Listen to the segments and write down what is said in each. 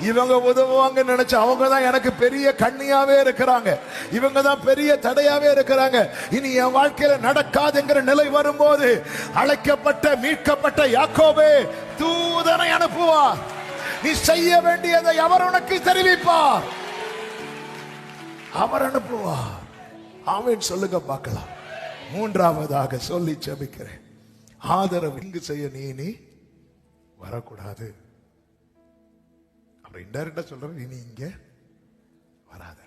இவங்க உதவுவாங்க நினைச்சு அவங்க தான் எனக்கு பெரிய கண்ணியாவே இருக்கிறாங்க. இவங்க தான் பெரிய தடையாவே இருக்கிறாங்க. இனி என் வாழ்க்கையில நடக்காதுங்கிற நிலை வரும்போது அழைக்கப்பட்ட மீட்கப்பட்ட யாக்கோவே தூதனை அனுப்புவா. நீ செய்ய வேண்டியதை அவர் உனக்கு தெரிவிப்பா. அவர் அனுப்புவா. அவன் சொல்லுங்க பார்க்கலாம். மூன்றாவதாக சொல்லி ஜெபிக்கிறேன். ஆதரவு இங்கு செய்ய நீ நீ வரக்கூடாது. அப்புறம் இன்டைரக்டா சொல்றேன் இனி இங்க வராத.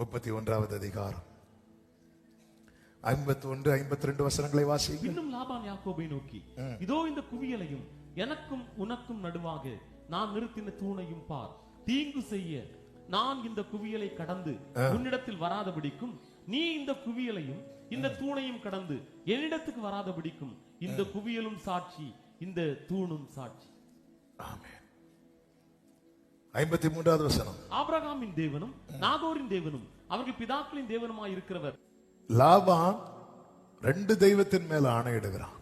முப்பத்தி ஒன்றாவது அதிகாரம். ஐம்பத்தி ஒன்று ஐம்பத்தி ரெண்டு வசனங்களை வாசிங்க பின்னும் லாபான் யாக்கோபை நோக்கி இதோ இந்த குவியலையும் எனக்கும் உனக்கும் நடுவாக நான் நிறுத்தின தூணையும் பார். தீங்கு செய்ய நான் இந்த குவியலை கடந்து உன்னிடத்தில் வராதபடிக்கும் நீ இந்த குவியலையும் இந்த தூணையும் கடந்து என்னிடத்துக்கு வராதபடிக்கும் இந்த குவியலும் சாட்சி இந்த தூணும் சாட்சி. ஆமென். ஐம்பத்தி மூன்றாவது வசனம். ஆபிரகாமின் தேவனும் நாகோரின் தேவனும் அவர்கள் பிதாக்களின் தேவனுமாய் இருக்கிறவர். லாபான் ரெண்டு தெய்வத்தின் மேல ஆணையிடுகிறான்.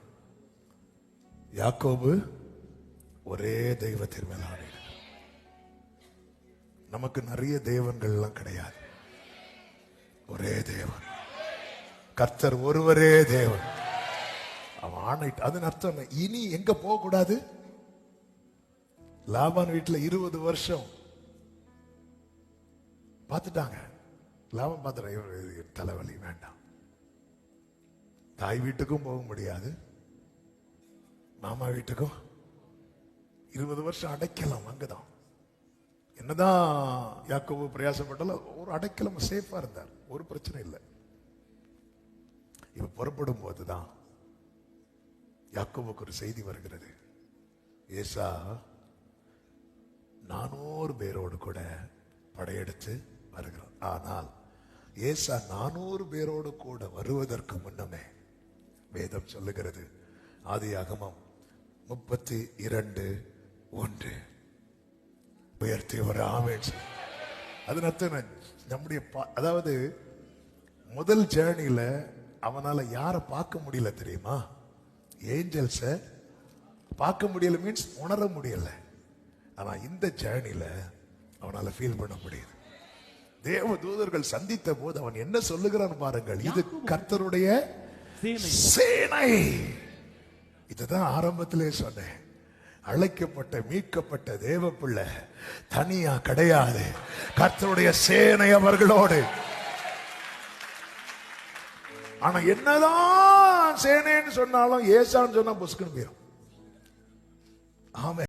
யாக்கோபு ஒரே தெய்வத்தின் மேல ஆணையிடுகிறான். நமக்கு நிறைய தெய்வங்கள் எல்லாம் கிடையாது. ஒரே தேவன். கர்த்தர் ஒருவரே தேவன். அவன் ஆணையிட்டு அதன் அர்த்தம்? இனி எங்க போக கூடாது லாபான் வீட்டில் இருபது வருஷம். பார்த்துட்டாங்க. லாபம் பார்த்துறேன் தலைவலி வேண்டாம். தாய் வீட்டுக்கும் போக முடியாது. மாமா வீட்டுக்கும் இருபது வருஷம் அடைக்கலாம் அங்கதான். என்னதான் யாக்கோபு பிரயாசப்பட்டாலும் ஒரு அடைக்கலம் சேஃபா இருந்தார். ஒரு பிரச்சனை இல்லை. இப்ப புறப்படும் போதுதான் யாக்கோபுக்கு ஒரு செய்தி வருகிறது. ஏசா நானூறு பேரோடு கூட படையெடுத்து வருகிறார் ஆனால் ஏசா நானூறு பேரோடு கூட வருவதற்கு முன்னமே வேதம் சொல்லுகிறது. ஆதியாகமம் முப்பத்தி இரண்டு ஒன்று. உயர்த்தி ஒரு ஆமேன் சொல்லு. அதன் அர்த்தம் நம்முடைய பா- அதாவது முதல் ஜேர்னியில் அவனால் யாரை பார்க்க முடியல தெரியுமா? ஏஞ்சல்ஸை பார்க்க முடியல மீன்ஸ் உணர முடியலை. ஆனா இந்த ஜேர்னில அவனால ஃபீல் பண்ண முடியுது. தேவ தூதர்கள் சந்தித்த போது அவன் என்ன சொல்லுகிறான் பாருங்கள். இது கர்த்தருடைய சேனை. இதுதான் ஆரம்பத்திலே சொன்னேன். அழைக்கப்பட்ட மீட்கப்பட்ட தேவ பிள்ளை தனியா கிடையாது. கர்த்தருடைய சேனை அவர்களோடு. ஆனா என்னதான் சேனைன்னு சொன்னாலும் ஏசான்னு சொன்னா புஸ்குன்னு போயிரும். ஆமே